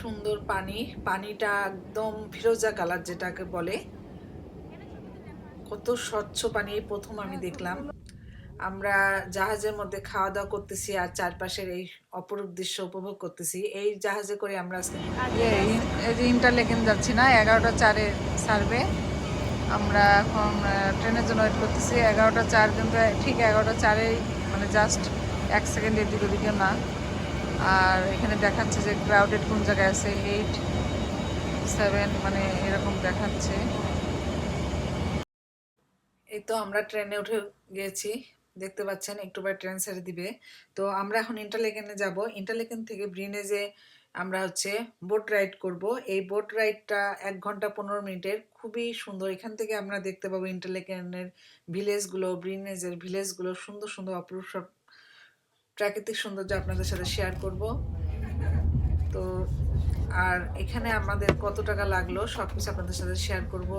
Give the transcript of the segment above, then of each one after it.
সুন্দর পানি। পানিটা একদম ফিরোজা কালার যেটাকে বলে। কত স্বচ্ছ পানি প্রথম আমি দেখলাম। আমরা জাহাজের মধ্যে খাওয়া দাওয়া করতেছি আর চারপাশের এই অপরূপ দৃশ্য উপভোগ করতেছি। এই জাহাজে করে আমরা আজকে ইন্টারলেকেন যাচ্ছি না, এগারোটা চারে সার্ভে আমরা এখন ট্রেনের জন্য ওয়েট করতেছি। এগারোটা চার কিন্তু, ঠিক এগারোটা চারেই মানে জাস্ট এক সেকেন্ড এদিক ওদিকে না। আর এখানে দেখাচ্ছে যে ক্রাউডেড কোন জায়গায় আছে? এইট সেভেন মানে এরকম দেখাচ্ছে। এই তো আমরা ট্রেনে উঠে গিয়েছি দেখতে পাচ্ছেন, একটু পরে ট্রেন ছেড়ে দিবে। তো আমরা এখন ইন্টারলেকেনে যাব। ইন্টারলেকেন থেকে ব্রিনেজে আমরা হচ্ছে বোট রাইড করব, এই বোট রাইডটা এক ঘণ্টা পনেরো মিনিটের। খুবই সুন্দর। এখান থেকে আমরা দেখতে পাবো ইন্টারলেকেনের ভিলেজগুলো ব্রিনেজের ভিলেজগুলো সুন্দর সুন্দর, অপরূপ সব প্রাকৃতিক সৌন্দর্য আপনাদের সাথে শেয়ার করব। তো, আর এখানে আমাদের কত টাকা লাগল সব কিছু আপনাদের সাথে শেয়ার করব।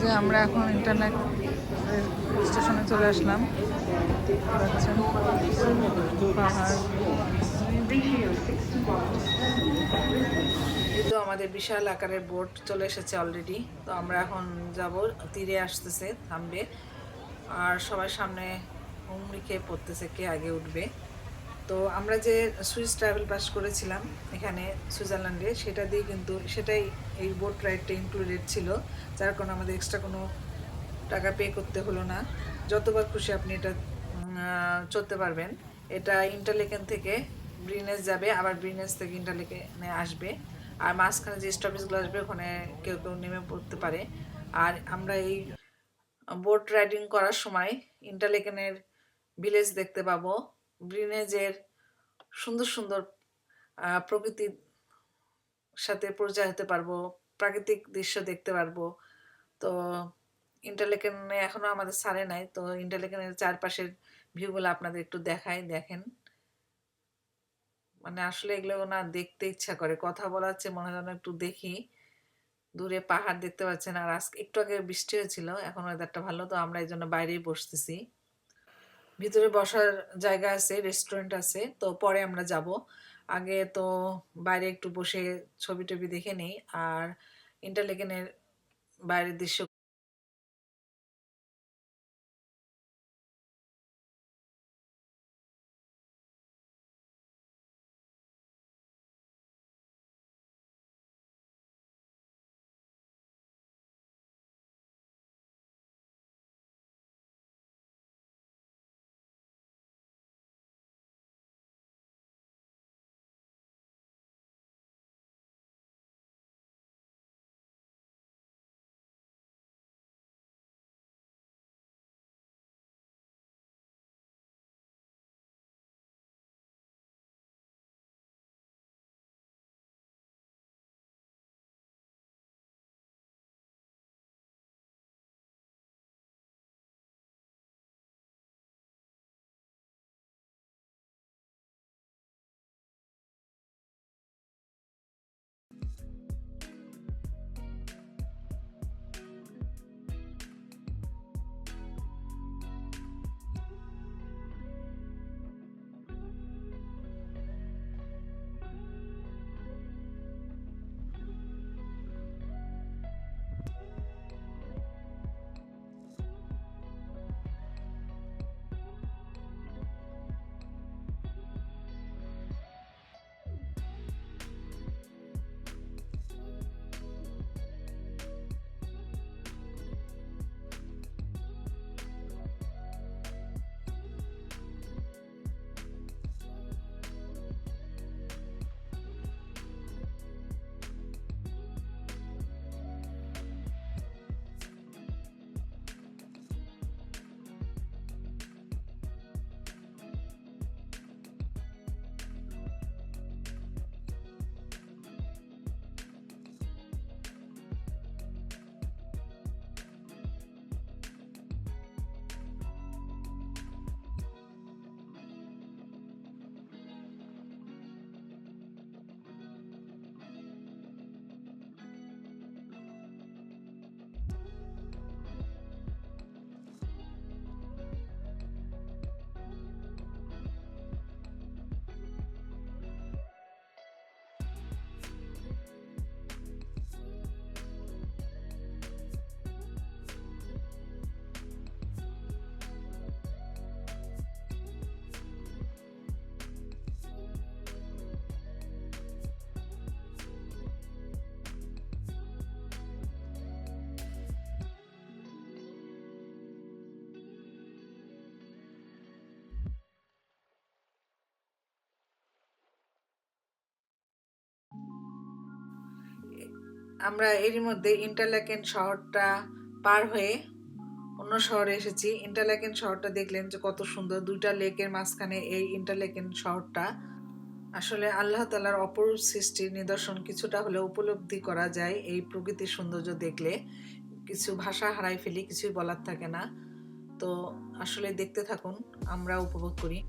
যে আমরা এখন ইন্টারনেট স্টেশনে চলে আসলাম। তো আমাদের বিশাল আকারের বোট চলে এসেছে অলরেডি তো আমরা এখন যাব, তীরে আসতেছে, থামবে। আর সবার সামনে হুমড়ি খেয়ে পড়তেছে কে আগে উঠবে। তো আমরা যে সুইস ট্রাভেল পাস করেছিলাম এখানে সুইজারল্যান্ডে, সেটা দিয়ে কিন্তু সেটাই এই বোট রাইডটা ইনক্লুডেড ছিল, যার কারণে আমাদের এক্সট্রা কোনো টাকা পে করতে হলো না। যতবার খুশি আপনি এটা চলতে পারবেন। এটা ইন্টারলেকেন থেকে ব্রিনেস যাবে, আবার ব্রিনেস থেকে ইন্টারলেকেনে আসবে। আর মাঝখানে যে স্টপেজগুলো আসবে, ওখানে কেউ কেউ নেমে পড়তে পারে। আর আমরা এই বোট রাইডিং করার সময় ইন্টারলেকেনের ভিলেজ দেখতে পাবো। ব্রিনেজের সুন্দর সুন্দর প্রকৃতির সাথে পরিচয় হতে পারব, প্রাকৃতিক দৃশ্য দেখতে পারব। তো ইন্টারলেকেনে এখনও আমাদের সারে নাই, তো ইন্টারলেকেনের চারপাশের ভিউগুলো আপনাদের একটু দেখাই, দেখেন। মানে আসলে এগুলো না দেখতে ইচ্ছা করে, কথা বলার চেয়ে মনে হয় একটু দেখি। দূরে পাহাড় দেখতে পাচ্ছেন, আর আজকে একটু আগে বৃষ্টি হয়েছিল, এখন ওয়েদারটা ভালো, তো আমরা এই জন্য বাইরেই বসতেছি। ভিতরে বসার জায়গা আছে রেস্টুরেন্ট আছে, তো পরে আমরা যাব। আগে তো বাইরে একটু বসে ছবি টবি দেখে নেই, আর ইন্টারলেকেনের বাইরের দৃশ্য আমরা এরই মধ্যে ইন্টারল্যাকেন শহরটা পার হয়ে অন্য শহরে এসেছি। ইন্টারল্যাকেন শহরটা দেখলেন যে কত সুন্দর। দুইটা লেকের মাঝখানে এই ইন্টারল্যাকেন শহরটা। আসলে আল্লাহ তালার অপরূপ সৃষ্টির নিদর্শন কিছুটা হলে উপলব্ধি করা যায় এই প্রকৃতির সৌন্দর্য দেখলে। কিছু ভাষা হারাই ফেলি, কিছুই বলার থাকে না। তো আসলে দেখতে থাকুন, আমরা উপভোগ করি।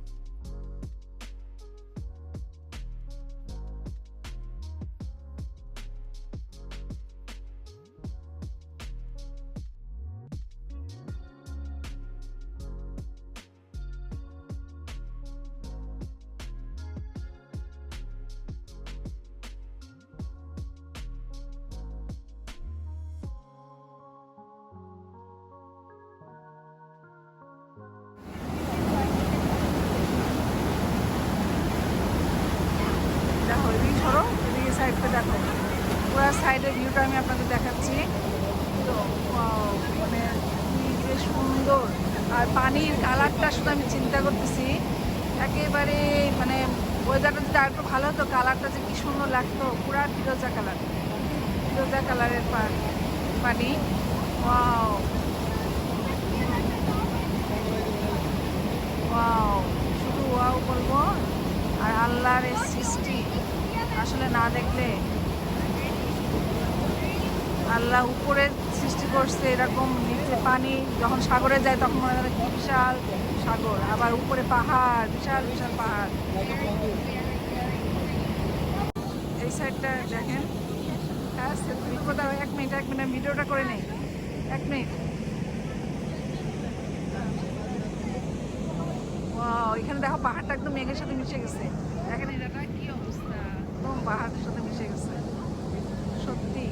ভিউটা আমি আপনাদের দেখাচ্ছি। তো মানে যে সুন্দর। আর পানির কালারটা শুধু আমি চিন্তা করতেছি। একেবারে মানে ওয়েদারটা যদি আরেকটু ভালো হতো, কালারটা যে কি সুন্দর লাগতো। পুরা ফিরোজা কালার। ফিরোজা কালারের পানি। ওয়াও। ওয়াও। শুধু ওয়াও বলব। আর আল্লাহর সৃষ্টি। আসলে না দেখলে আল্লাহ উপরে সৃষ্টি করছে এরকম নিচে পানি, যখন সাগরে যায় তখন মনে হয় বিশাল সাগর, আবার উপরে পাহাড়, বিশাল বিশাল পাহাড়। এই সাইডটা দেখেন। হ্যাঁ দাও এক মিনিট এক মিনিট ভিডিওটা করে নেই। এক মিনিট। এখানে দেখো পাহাড়টা একদম মেঘের সাথে মিশে গেছে। দেখেন এটা কি অবস্থা একদম পাহাড়ের সাথে মিশে গেছে সত্যি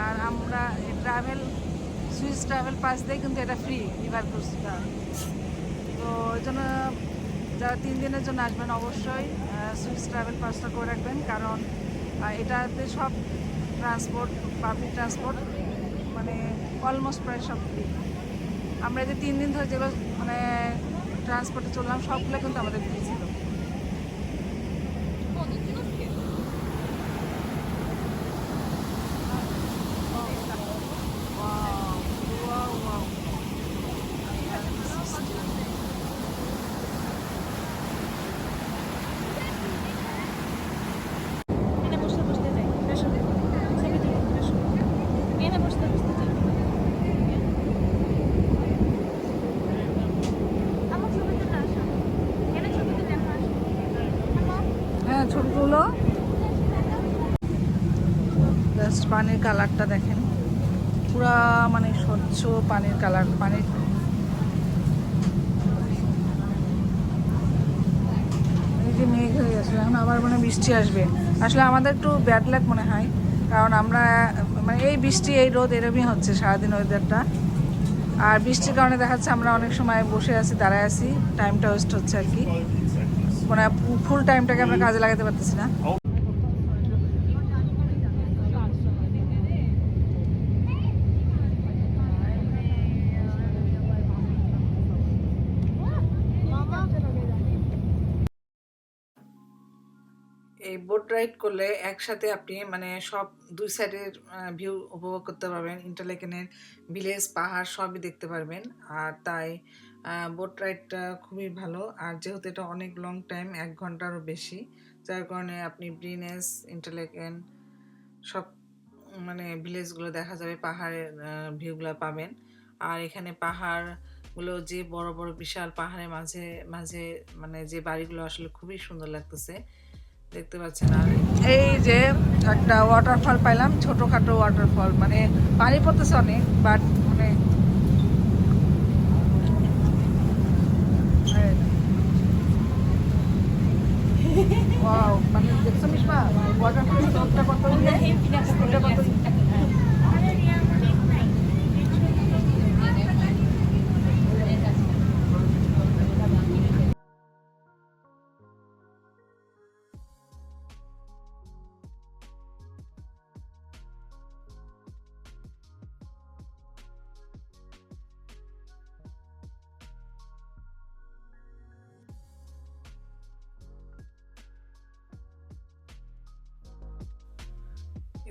আর আমরা ট্রাভেল সুইস ট্রাভেল পাস দিয়ে, কিন্তু এটা ফ্রি রিভার ক্রুজটা তো ওই জন্য যারা তিন দিনের জন্য আসবেন, অবশ্যই সুইস ট্রাভেল পাসটা করে রাখবেন, কারণ এটাতে সব ট্রান্সপোর্ট পাবলিক ট্রান্সপোর্ট মানে অলমোস্ট প্রায় সব ফ্রি আমরা যে তিন দিন ধরে যেগুলো মানে ট্রান্সপোর্টে চললাম, সবগুলো কিন্তু আমাদের ফ্রি ছিল Wow, wow, wow. এখানে বসতে বসতে যাই বসো ছবি তুলি বসো এখানে বসতে বসতে যাই আমার ছবি তুলে আসো এখানে ছবি তুলে এখন আসো আমার হ্যাঁ ছবি তুলো জাস্ট পানির কালারটা দেখেন। পুরা মানে স্বচ্ছ পানির কালার, পানির যে মেঘ হয়ে গেছে, এখন আবার মানে বৃষ্টি আসবে। আসলে আমাদের একটু ব্যাড লাগ মনে হয়, কারণ আমরা মানে এই বৃষ্টি, এই রোদ এরকমই হচ্ছে সারাদিন ওয়েদারটা আর বৃষ্টির কারণে দেখা যাচ্ছে আমরা অনেক সময় বসে আছি, দাঁড়ায় আছি টাইমটা ওয়েস্ট হচ্ছে আর কি। মানে ফুল টাইমটাকে আমরা কাজে লাগাতে পারতেছি না। এই বোট রাইড করলে একসাথে আপনি মানে সব দুই সাইডের ভিউ উপভোগ করতে পারবেন। ইন্টারলেকেনের ভিলেজ পাহাড় সবই দেখতে পারবেন। আর তাই বোট রাইডটা খুবই ভালো। আর যেহেতু এটা অনেক লং টাইম এক ঘন্টারও বেশি, যার কারণে আপনি ব্রিনেস ইন্টারলেকেন সব মানে ভিলেজগুলো দেখা যাবে, পাহাড়ের ভিউগুলো পাবেন। আর এখানে পাহাড়গুলো যে বড় বড় বিশাল পাহাড়ের মাঝে মাঝে মানে যে বাড়িগুলো আসলে খুবই সুন্দর লাগতেছে। দেখতে পাচ্ছেন আর এই যে একটা ওয়াটারফল পাইলাম ছোটোখাটো ওয়াটারফল মানে পানি পড়তেছে অনেক বাট মানে মানে দেখছ মিশমা ওয়াটারফল কত কত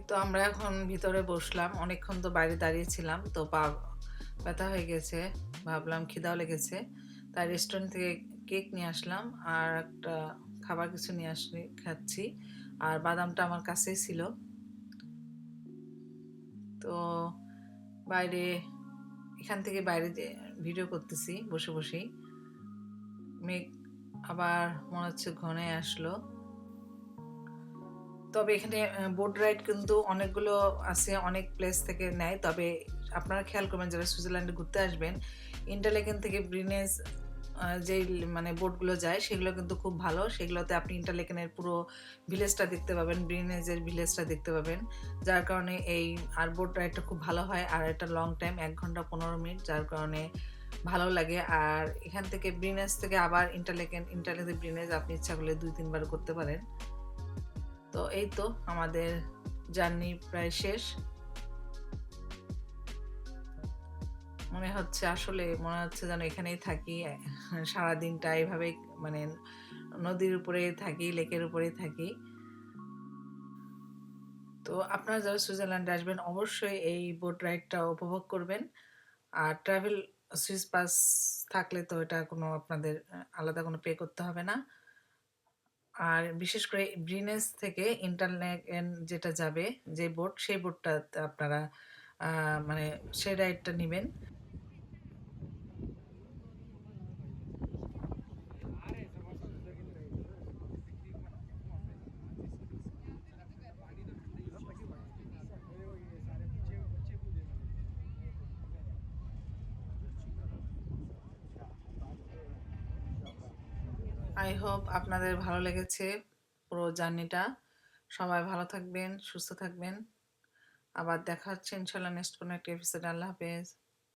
তো আমরা এখন ভিতরে বসলাম। অনেকক্ষণ তো বাইরে দাঁড়িয়েছিলাম তো পা ব্যথা হয়ে গেছে। ভাবলাম খিদাও লেগেছে, তাই রেস্টুরেন্ট থেকে কেক নিয়ে আসলাম আর একটা খাবার কিছু নিয়ে আসলে খাচ্ছি। আর বাদামটা আমার কাছেই ছিল। তো বাইরে, এখান থেকে বাইরে ভিডিও করতেছি, বসে বসেই। মেঘ আবার মনে হচ্ছে ঘনে আসলো। তবে এখানে বোট রাইড কিন্তু অনেকগুলো আছে, অনেক প্লেস থেকে নেয়। তবে আপনারা খেয়াল করবেন যারা সুইজারল্যান্ডে ঘুরতে আসবেন ইন্টারলেকেন থেকে ব্রিনেজ যেই মানে বোটগুলো যায়, সেগুলো কিন্তু খুব ভালো। সেগুলোতে আপনি ইন্টারলেকেনের পুরো ভিলেজটা দেখতে পাবেন ব্রিনেজের ভিলেজটা দেখতে পাবেন। যার কারণে এই, আর বোট রাইডটা খুব ভালো হয়, আর এটা লং টাইম এক ঘণ্টা পনেরো মিনিট, যার কারণে ভালো লাগে। আর এখান থেকে ব্রিনেজ থেকে আবার ইন্টারলেকেন ইন্টারলেকেন ব্রিনেজ আপনি ইচ্ছা করলে দুই, তিনবার করতে পারেন। তো এই তো আমাদের জার্নি প্রায় শেষ। মনে হচ্ছে আসলে, মনে হচ্ছে যেন এখানেই থাকি সারা দিনটা এইভাবে মানে নদীর উপরে থাকি, লেকের উপরে থাকি। তো আপনারা যারা সুইজারল্যান্ডে আসবেন, অবশ্যই এই বোট রাইডটা উপভোগ করবেন। আর ট্রাভেল সুইস পাস থাকলে তো এটা কোনো আপনাদের, আলাদা কোনো পে করতে হবে না। আর বিশেষ করে ব্রিনেস থেকে ইন্টারনেট যেটা যাবে, যে বোর্ড সেই বোর্ডটা আপনারা মানে সেই রাইডটা নেবেন। আই হোপ আপনাদের ভালো লেগেছে পুরো জার্নিটা। সবাই ভালো থাকবেন, সুস্থ থাকবেন। আবার দেখা হচ্ছে ইনশাল্লাহ নেক্সট কোনো একটা এপিসোড আল্লাহ হাফেজ।